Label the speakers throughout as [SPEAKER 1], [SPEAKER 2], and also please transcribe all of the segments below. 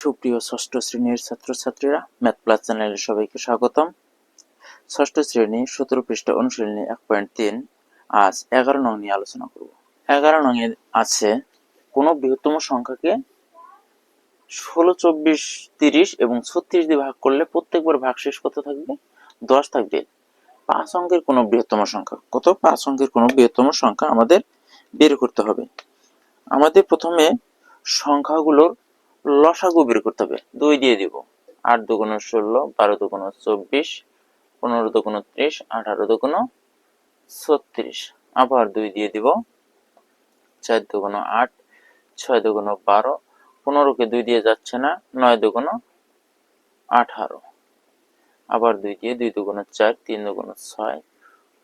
[SPEAKER 1] সুপ্রিয় ষষ্ঠ শ্রেণির ছাত্রছাত্রীরা, ম্যাথ প্লাস চ্যানেলে সবাইকে স্বাগতম। ষষ্ঠ শ্রেণি সতেরো পৃষ্ঠা অনুশীলনী এক পয়েন্ট তিন, আজ এগারো নং নিয়ে আলোচনা করব। এগারো নং এ আছে, কোনো বৃহত্তম সংখ্যাকে ষোলো, চব্বিশ, তিরিশ এবং ছত্রিশ দিয়ে ভাগ করলে প্রত্যেকবার ভাগশেষ কত থাকবে? দশ থাকবে। পাঁচ অঙ্কের কোনো বৃহত্তম সংখ্যা কত? পাঁচ অঙ্কের কোনো বৃহত্তম সংখ্যা আমাদের বের করতে হবে। আমাদের প্রথমে সংখ্যাগুলোর লসাগু বের করতে হবে। দুই দিয়ে দিব। আট দুগুণ ষোলো, বারো দুগুণ চব্বিশ, পনেরো দুগুণ ত্রিশ, আঠারো দুগুণ ছত্রিশ। আবার দুই দিয়ে দিব। চার দুগুণ আট, ছয় দুগুণ বারো, পনেরোকে দুই দিয়ে যাচ্ছে না, নয় দুগুণ আঠারো। আবার দুই দিয়ে দুই দুগুণ চার, তিন দুগুণ ছয়,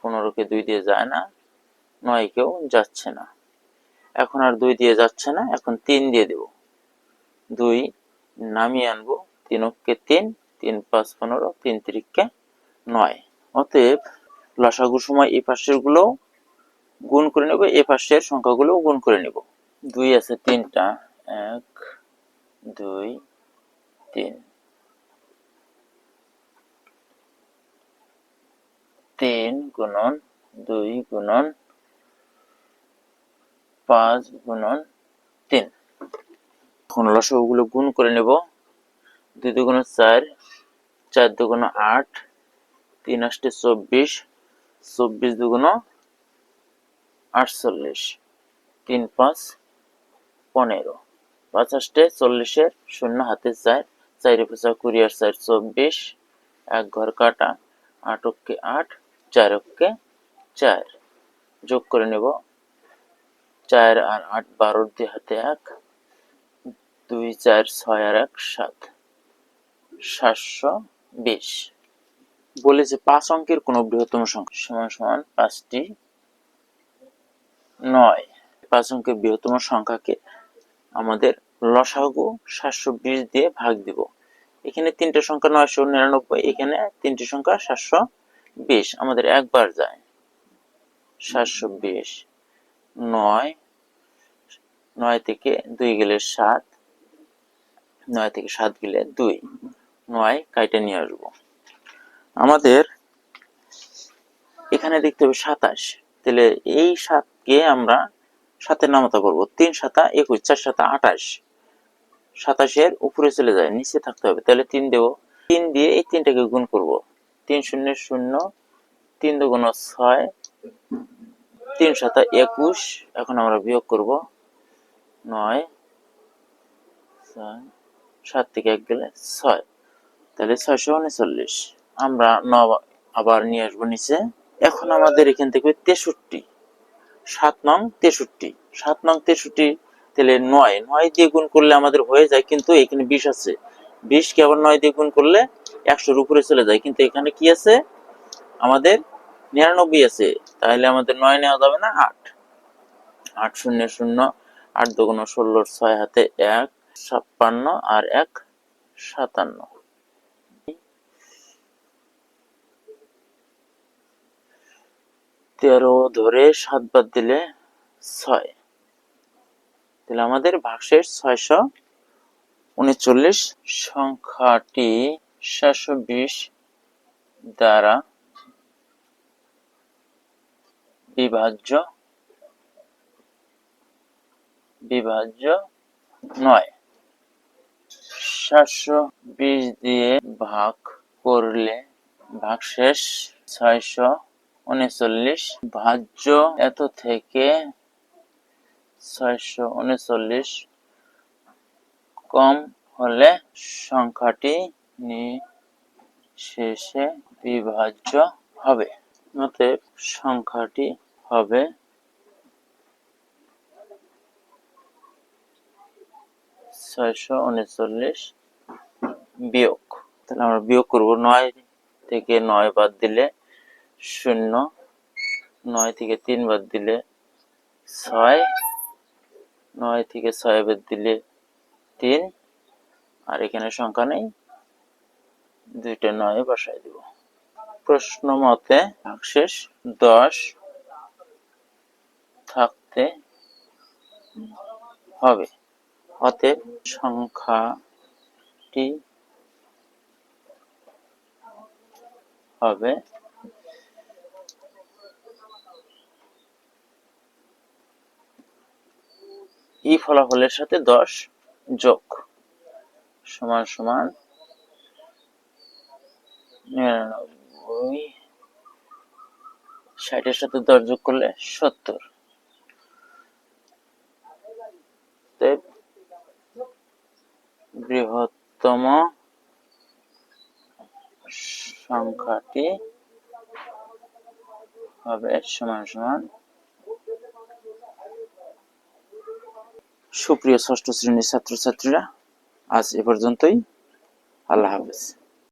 [SPEAKER 1] পনেরোকে দুই দিয়ে যায় না নয় কেউ যাচ্ছে না। এখন আর দুই দিয়ে যাচ্ছে না, এখন তিন দিয়ে দেব। দুই, নামিয়ে আনব। তিন অক্ষে তিন তিন পাঁচ পনেরো, তিন তিরিককে নয়। অতএব লসাগুর সময় এই পাশেরগুলো গুণ করে নেব, এই পাশের সংখ্যাগুলো গুণ করে নেব। দুই আছে তিনটা, এক, দুই, তিন। তিন গুণন, দুই গুণন, পাঁচ গুণন, তিন। এখন লসাগুলো গুণ করে নেব। দুই দুগুণ চার চার দুগুণ আট, তিন আষ্টে চব্বিশ চব্বিশ দুগুণ আটচল্লিশ, তিন পাঁচ পনেরো, পাঁচ আষ্টে চল্লিশের শূন্য হাতে চার, চারি পঁচা কুড়ি আর চার চব্বিশ, এক ঘর কাটা আট অক্ষে আট, চার অক্ষে চার। যোগ করে নেব। চার আর আট বারোর দিয়ে হাতে এক দুই চার ছয় আর এক সাত। সাতশো বিশ। বলে যে পাঁচ অঙ্কের কোন বৃহত্তম সংখ্যা সমান সমান পাঁচটি নয়। পাঁচ অঙ্কের বৃহত্তম সংখ্যাকে আমাদের লসাগু সাতশো বিশ দিয়ে ভাগ দিব। এখানে তিনটে সংখ্যা নয়শো নিরানব্বই, এখানে তিনটি সংখ্যা সাতশো বিশ। আমাদের একবার যায়। সাতশো বিশ নয় নয় থেকে দুই গেলে সাত। নয় থেকে সাত গেলে দুই, নয় কাইটে নিয়ে আসব। আমাদের এখানে দেখতে হবে সাতাশ। তাহলে এই সাতকে আমরা সাতের নামতা করব। তিন সাতা, একুশ, চার সাতা, আঠাশ। সাতাশের উপরে চলে যায়, নিচে থাকতে হবে। তাহলে তিন দেব। তিন দিয়ে এই তিনটাকে গুণ করব। তিন শূন্য শূন্য, তিন দুগুণ ছয়, তিন সাতা একুশ। এখন আমরা বিয়োগ করব। নয়, ছয় সাত থেকে এক গেলে ছয়। তাহলে ছয়শো উনচল্লিশ। আমরা ন আবার নিয়ে আসব নিচে। এখন আমাদের এখান থেকে তেষট্টি। সাত নং তেষট্টি। সাত নং তেষট্টি, তাহলে নয়। নয় দিয়ে গুণ করলে আমাদের হয়ে যায় কিন্তু এখানে বিশ আছে। বিশকে আবার নয় দিয়ে গুণ করলে একশোর উপরে চলে যায়। কিন্তু এখানে কি আছে? আমাদের নিরানব্বই আছে। তাহলে আমাদের নয় নেওয়া যাবে না, আট। আট শূন্য শূন্য, আট দুগুণ ষোলোর ছয় হাতে এক। ছাপ্পান্ন আর এক সাতান্ন। তেরো ধরে সাত বাদ দিলে ছয়। তাহলে আমাদের ভাগশেষ ছয়শো উনচল্লিশ সংখ্যাটি সাতশো বিশ দ্বারা বিভাজ্য বিভাজ্য নয়। সাতশো বিশ দিয়ে ভাগ করলে ভাগশেষ ছয়শো উনচল্লিশ ভাজ্য এত থেকে ছয়শো উনচল্লিশ কম হলে সংখ্যাটি শেষে বিভাজ্য হবে। অতএব সংখ্যাটি হবে ছয়শো উনচল্লিশ বিয়োগ। তাহলে আমরা বিয়োগ করব নয় থেকে নয় বাদ দিলে শূন্য, নয় থেকে তিন বাদ দিলে ছয়, নয় থেকে ছয় বাদ দিলে তিন, আর এখানে সংখ্যা নেই, দুইটা নয় বসাই দিব। প্রশ্ন মতে ভাগশেষ দশ থাকতে হবে। অতএব সংখ্যা সংখ্যাটি হবে এই ফলাফলের সাথে দশ যোগ সমান সমান নিরানব্বই। ষাটের সাথে দশ যোগ করলে সত্তর। বৃহত্তম সংখ্যাটি হবে সমান সমান সুপ্রিয় ষষ্ঠ শ্রেণির ছাত্রছাত্রীরা আজ এ পর্যন্তই। আল্লাহ হাফেজ।